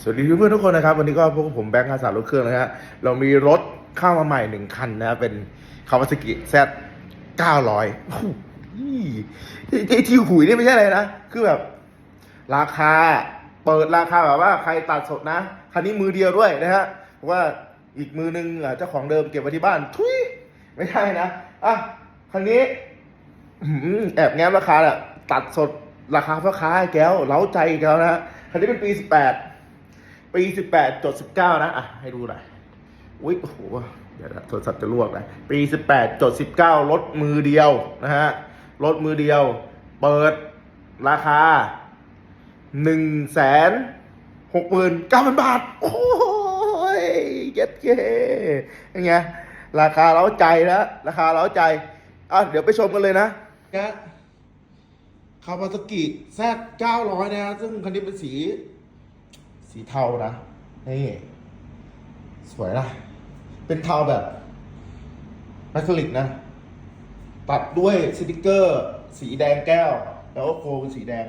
สวัสดีเพื่อนๆทุกคนนะครับ วันนี้ก็พวกผมแบงค์อาสารถเครื่องนะฮะเรามีรถเข้ามาใหม่หนึ่งคันนะเป็นคาวาซากิแซดเก้าร้อยที่ที่หุยนี่ไม่ใช่อะไรนะ คือแบบ ราคาเปิดราคาแบบว่าใครตัดสดนะ คันนี้มือเดียวด้วยนะฮะเพราะว่าอีกมือนึงอะเจ้าของเดิมเก็บไว้ที่บ้าน ทุยไม่ใช่นะอะคันนี้แอบแง้มราคาแหละตัดสดราคาพ่อค้าแก้วเล้าใจอีกแล้วนะฮะคันนี้เป็นปีสิบแปด ปีสิบแปดจดสิบเก้านะอะให้ดูหน่อยอุ้ยโอ้โหเดี๋ยวโทรศัพท์จะลวกเลยปีสิบแปดจดสิบเก้ารถมือเดียวนะฮะรถมือเดียว เปิดราคาหนึ่งแสนหกหมื่นเก้าพันบาท โอ้ยเย็ดเก้ยังไงราคาเล้าใจแล้วราคาเล้าใจอะเดี๋ยวไปชมกันเลยนะนะคาวาซากิแซดเก้าร้อยนะฮะซึ่งคันนี้เป็นสี สีเทานะนี่สวยนะเป็นเทาแบบแมคคลิกนะ ตัดด้วยสติกเกอร์ สีแดงแก้ว แล้วก็โคเป็นสีแดง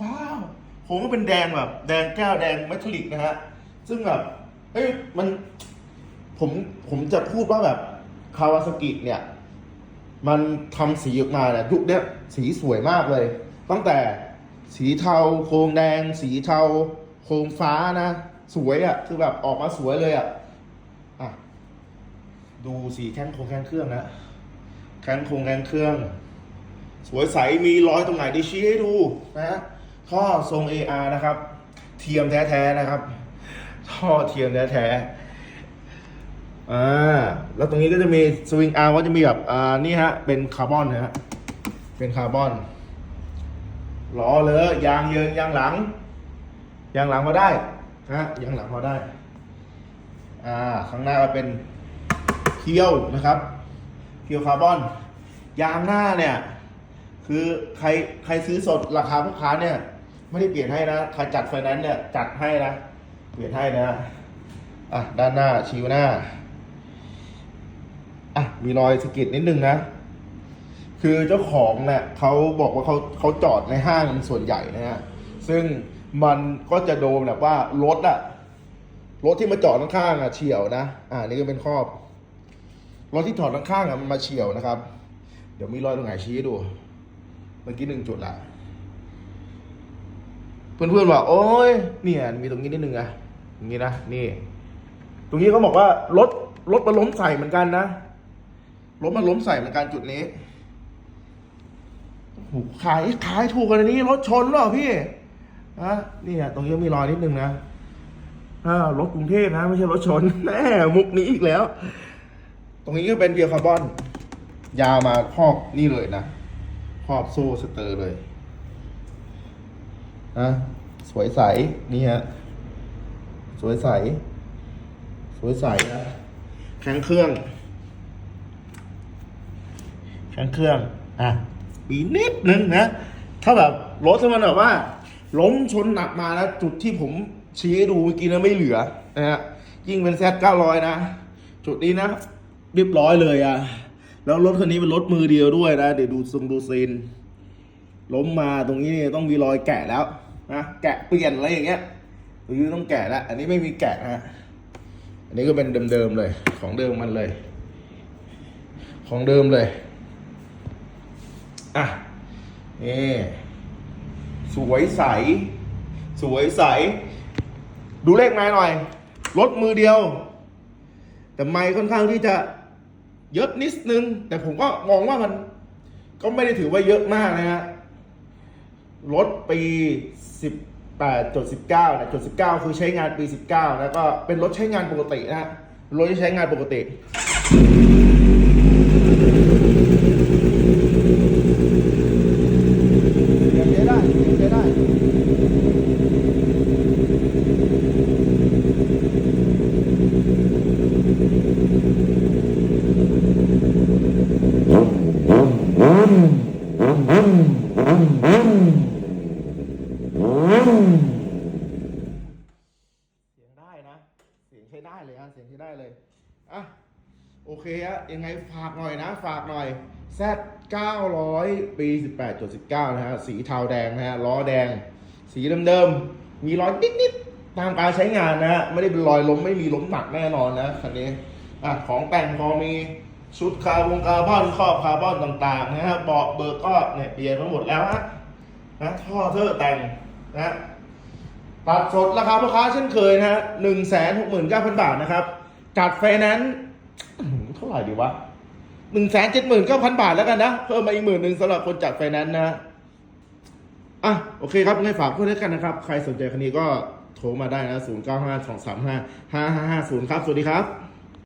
ว้าวโคก็เป็นแดงแบบ แดงแก้วแดงแมคคลิกนะฮะ ซึ่งแบบเอ้ยมันผมผมจะพูดว่าแบบคาวาซากิเนี่ย มันทำสีออกมาเนี่ยยุคเนี้ยสีสวยมากเลย ตั้งแต่สีเทาโครงแดง สีเทา โครงฟ้านะ สวยอะ่ะ คือแบบออกมาสวยเลยอะ่ะอะ ดูสีแข้งโครงแข้งเครื่องนะแข้งโครงแข้งเครื่อง สวยใสมีรอยตรงไหนได้ชี้ให้ดูนะฮะท่อทรง AR นะครับ เทียมแท้ๆนะครับ ท่อเทียมแท้ๆอ่าแล้วตรงนี้ก็จะมีสวิงอาร์ก็จะมีแบบอ่านี่ฮะ เป็นคาร์บอนนะฮะเป็นคาร์บอนล้อเลยยางเยิงยางหลัง ยางหลังพอได้นะฮะยางหลังพอได้อ่าข้างหน้าก็เป็นเคียวนะครับเคียวคาร์บอน ยางหน้าเนี่ย คือใครใครซื้อสดราคาพ่อค้าเนี่ย ไม่ได้เปลี่ยนให้นะใครจัดไฟแนนซ์เนี่ยจัดให้นะเปลี่ยนให้นะอะด้านหน้าชิวหน้าอะมีรอยสกิดนิดนึงนะ คือเจ้าของเนี่ยเขาบอกว่าเขาเขาจอดในห้างส่วนใหญ่นะฮะซึ่ง มันก็จะโดนแบบว่ารถอะรถที่มาจอดข้างๆอะเฉียวนะ อ่านี่ก็เป็นครอบรถที่จอดข้างๆอะมันมาเฉียวนะครับ เดี๋ยวมีรอยตรงไหนชี้ให้ดู เมื่อกี้หนึ่งจุดละเพื่อนๆว่าโอ้ยเนี่ยมีตรงนี้นิดนึงอะอย่างนี้นะนี่ ตรงนี้เขาบอกว่ารถรถมาล้มใส่เหมือนกันนะรถมาล้มใส่เหมือนกันจุดนี้โอ้โหขายขายถูกกันนี้รถชนหรอพี่ นะนี่อะตรงนี้มีรอยนิดนึงนะรถกรุงเทพนะไม่ใช่รถชนแม่มุกนี้อีกแล้ว ตรงนี้ก็เป็นเบียร์คาร์บอน ยาวมาครอบนี่เลยนะครอบโซ่สเตอร์เลยนะสวยใสนี่ฮะสวยใส สวยใสนะแข็งเครื่องแข็งเครื่องอะมีนิดนึงนะถ้าแบบรถที่มันแบบว่า ล้มชนหนักมาแล้วจุดที่ผมชี้ให้ดูเมื่อกี้นะไม่เหลือนะฮะยิ่งเป็นแซดเก้าร้อยนะ จุดนี้นะเรียบร้อยเลยอะแล้วรถคันนี้เป็นรถมือเดียวด้วยนะ เดี๋ยวดูทรงดูซีนล้มมาตรงนี้เนี่ยต้องมีรอยแกะแล้วนะแกะเปลี่ยนอะไรอย่างเงี้ยตรงนี้ต้องแกะแล้ว อันนี้ไม่มีแกะนะฮะอันนี้ก็เป็นเดิมๆเลย ของเดิมมันเลย ของเดิมเลยอะนี่ สวยใส สวยใส ดูเลขไม้หน่อย รถมือเดียว แต่ไม้ค่อนข้างที่จะเยอะนิดนึง แต่ผมก็มองว่ามัน ก็ไม่ได้ถือว่าเยอะมากนะฮะ รถปี 18จด19นะจด19 คือใช้งานปี 19 แล้วก็เป็นรถใช้งานปกตินะฮะรถที่ใช้งานปกติ ยังใช้ได้ยังใช้ได้ เสียงได้นะ เสียงใช้ได้เลยฮะเสียงใช้ได้เลยอะโอเคฮะยังไงฝากหน่อยนะ ฝากหน่อย Z 900 ปี 18.19 นะฮะ สีเทาแดงนะฮะ ล้อแดง สีเดิมๆ มีรอยนิดๆ ตามการใช้งานนะฮะ ไม่ได้เป็นรอยล้ม ไม่มีล้มหนักแน่นอนนะคันนี้ อะ ของแต่งพอมีชุดคาร์บงคาร์บอนครอบคาร์บอนต่างๆ นะฮะ เบาะเบิกก็เนี่ยเปลี่ยนมาหมดแล้วฮะนะท่อเทอร์แต่งนะ ตัดสดราคาพ่อค้าเช่นเคยนะฮะหนึ่งแสนหกหมื่นเก้าพันบาทนะครับ จัดไฟแนนซ์เท่าไหร่ดีวะหนึ่งแสนเจ็ดหมื่นเก้าพันบาทแล้วกันนะ เพิ่มมาอีกหมื่นหนึ่งสำหรับคนจัดไฟแนนซ์นะอะโอเคครับงั้นฝากเพื่อนด้วยกันนะครับ ใครสนใจคันนี้ก็โทรมาได้นะศูนย์เก้าห้าสองสามห้าห้าห้าห้าศูนย์ครับ สวัสดีครับ